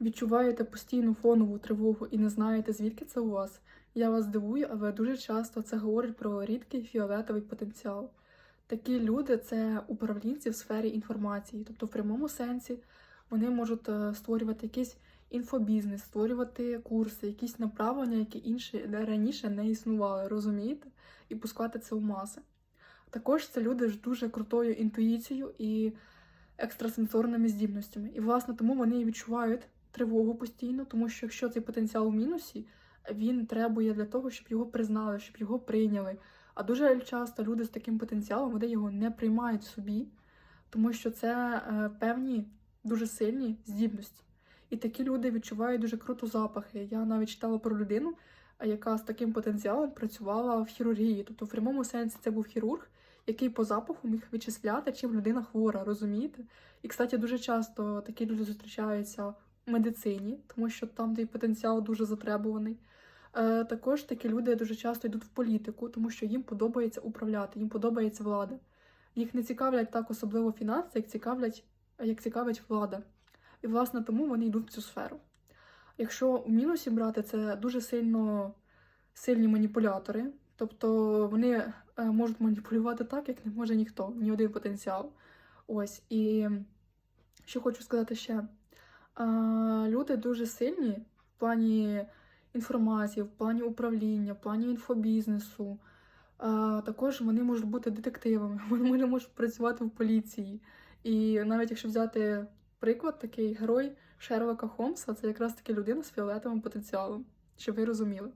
відчуваєте постійну фонову тривогу і не знаєте, звідки це у вас, я вас дивую, але дуже часто це говорить про рідкий фіолетовий потенціал. Такі люди це управлінці в сфері інформації, тобто в прямому сенсі вони можуть е, створювати якийсь інфобізнес, створювати курси, якісь направлення, які інші раніше не існували, розумієте? І пускати це в маси. Також це люди з дуже крутою інтуїцією і екстрасенсорними здібностями. І, власне, тому вони відчувають тривогу постійно, тому що якщо цей потенціал у мінусі, він требує для того, щоб його признали, щоб його прийняли. А дуже часто люди з таким потенціалом вони його не приймають собі, тому що це е, певні дуже сильні здібності. І такі люди відчувають дуже круто запахи. Я навіть читала про людину, е, яка з таким потенціалом працювала в хірургії. Тобто, в прямому сенсі це був хірург, який по запаху міг вичисляти, чим людина хвора, розумієте? І, кстати, дуже часто такі люди зустрічаються в медицині, тому що там той потенціал дуже затребуваний. Е, також такі люди дуже часто йдуть в політику, тому що їм подобається управляти, їм подобається влада. Їх не цікавлять так особливо фінанси, як цікавлять, як цікавить влада. І, власне, тому вони йдуть в цю сферу. Якщо у мінусі брати, це дуже сильно сильні маніпулятори, тобто вони е, можуть маніпулювати так, як не може ніхто, ні один потенціал. Ось. І що хочу сказати ще: люди дуже сильні в плані інформації, в плані управління, в плані інфобізнесу. Також вони можуть бути детективами, вони можуть працювати в поліції. І навіть якщо взяти приклад, такий герой Шерлока Холмса, це якраз таки людина з фіолетовим потенціалом, щоб ви розуміли.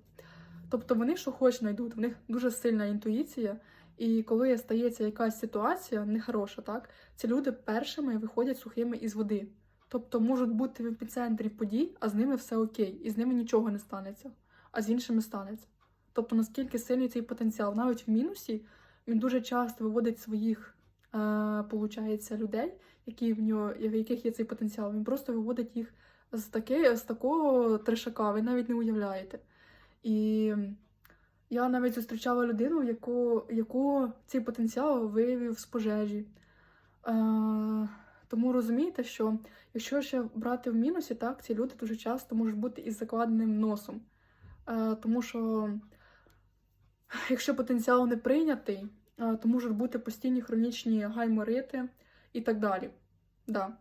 Тобто вони що хоч знайдуть, в них дуже сильна інтуїція, і коли стається якась ситуація нехороша, так ці люди першими виходять сухими із води. Тобто можуть бути в епіцентрі подій, а з ними все окей, і з ними нічого не станеться, а з іншими станеться. Тобто, наскільки сильний цей потенціал, навіть в мінусі він дуже часто виводить своїх, е, получається, людей, які в нього, в яких є цей потенціал. Він просто виводить їх з таке, з такого трешака, ви навіть не уявляєте. І я навіть зустрічала людину, яку, яку цей потенціал виявив з пожежі. Е, тому розумієте, що якщо ще брати в мінусі, так, ці люди дуже часто можуть бути із закладеним носом. Е, тому що якщо потенціал не прийнятий, е, то можуть бути постійні хронічні гайморити і так далі. Да.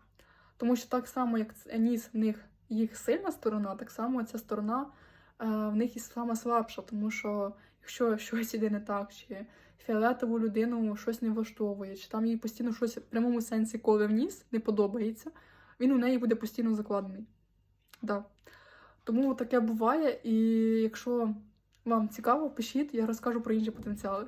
Тому що так само, як ніс в них їх сильна сторона, так само ця сторона е, в них і сама слабша, тому що якщо щось іде не так, чи фіолетову людину щось не влаштовує, чи там їй постійно щось в прямому сенсі коле в ніс не подобається, він у неї буде постійно закладений. Да. Тому таке буває, і якщо вам цікаво, пишіть, я розкажу про інші потенціали.